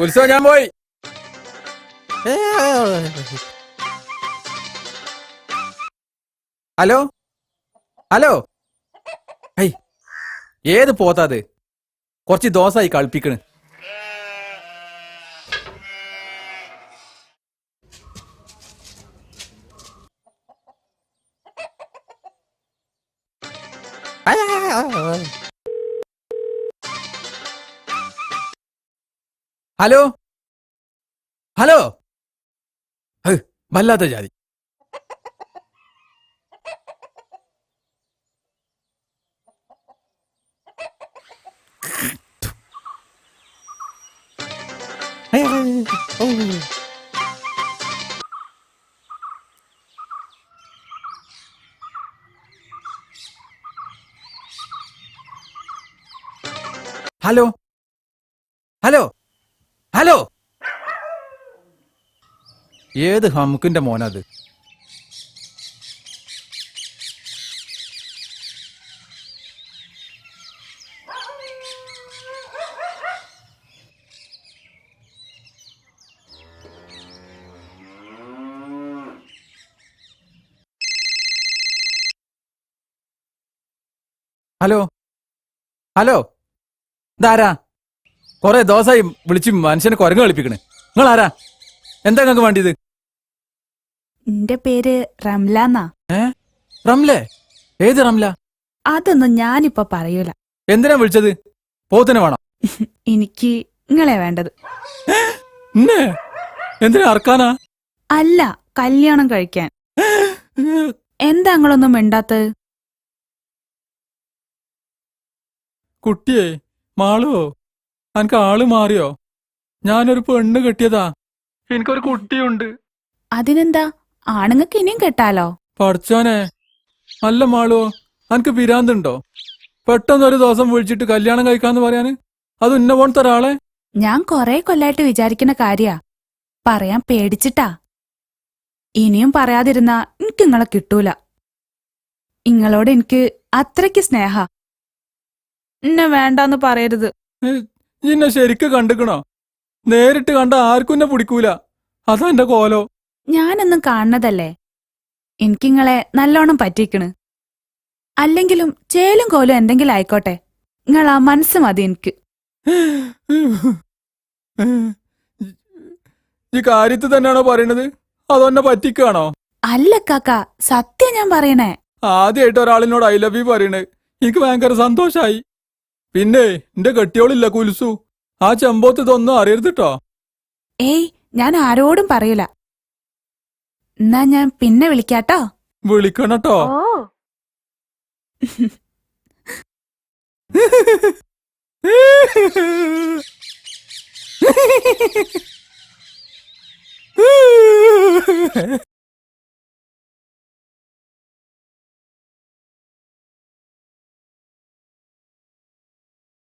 ഉത്സവം ഞാൻ പോയി. ഹലോ? ഹലോ? ഹൈ ഏത് പോത്താത് കുറച്ച് ദോശായി കളിപ്പിക്കണ്. ഹലോ? ഹലോ? വല്ലാത്ത ജാതി. ഹലോ? ഹലോ? ഏത് ഹമുക്കിന്റെ മോനത്? ഹലോ? ഹലോ? ഇതാരാ? കൊറേ ദിവസമായി വിളിച്ച് മനുഷ്യനെ കുരങ്ങ് കളിപ്പിക്കണേ. നിങ്ങൾ ആരാ എന്താ നിങ്ങൾക്ക് വേണ്ടിയത്? എന്റെ പേര് റംലാന്നാ. റംലേ? ഏത് റംല? അതൊന്നും ഞാനിപ്പൊ പറയൂല. എന്തിനാ വിളിച്ചത്? പോത്തിനെ വേണം? എനിക്ക് നിങ്ങളെ വേണ്ടത്. എന്തിനാ അർക്കാനാ? അല്ല കല്യാണം കഴിക്കാൻ. എന്താ നിങ്ങളൊന്നും മിണ്ടാത്തത്? കുട്ടിയെ മാളുവോ എനിക്ക് ആൾ മാറിയോ? ഞാനൊരു പെണ്ണ് കെട്ടിയതാ. എനിക്കൊരു കുട്ടിയുണ്ട്. അതിനെന്താ? ആണുങ്ങൾക്ക് ഇനിയും കെട്ടാലോ? പഠിച്ചോനെ. നല്ല മാളുവോ അനക്ക് പിരാന്തുണ്ടോ? പെട്ടെന്ന് ഒരു ദിവസം വിളിച്ചിട്ട് കല്യാണം കഴിക്കാന്ന് പറയാന്? അത് ഉന്ന പോണത്തെ ഒരാളെ? ഞാൻ കൊറേ കൊല്ലായിട്ട് വിചാരിക്കുന്ന കാര്യാ. പറയാൻ പേടിച്ചിട്ടാ. ഇനിയും പറയാതിരുന്നാ എനിക്ക് നിങ്ങളെ കിട്ടൂല. ഇങ്ങളോട് എനിക്ക് അത്രയ്ക്ക് സ്നേഹ. എന്നെ വേണ്ടാന്ന് പറയരുത്. നിന്നെ ശരിക്ക് കണ്ടുക്കണോ? നേരിട്ട് കണ്ട ആർക്കും എന്നെ പിടിക്കൂല. അതാ എന്റെ കോലോ. ഞാനൊന്നും കാണുന്നതല്ലേ? എനിക്കിങ്ങളെ നല്ലോണം പറ്റിക്കണ്. അല്ലെങ്കിലും ചേലും കോലും എന്തെങ്കിലും ആയിക്കോട്ടെ. നിങ്ങളാ മനസ്സ് മതി എനിക്ക്. ഈ കാര്യത്തിൽ തന്നെയാണോ പറയണത്? അതൊന്നെ പറ്റിക്കാണോ അല്ല കാക്ക സത്യം ഞാൻ പറയണേ. ആദ്യമായിട്ട് ഒരാളിനോട് ഐ ലവ് യു പറയണേ. എനിക്ക് ഭയങ്കര സന്തോഷായി. പിന്നെ എന്റെ കെട്ടിയോളില്ല കുൽസു. ആ ചെമ്പോത്ത് ഇതൊന്നും കേട്ടോ ഏയ് ഞാൻ ആരോടും പറയൂല. എന്നാ ഞാൻ പിന്നെ വിളിക്കാട്ടോ. വിളിക്കണട്ടോ.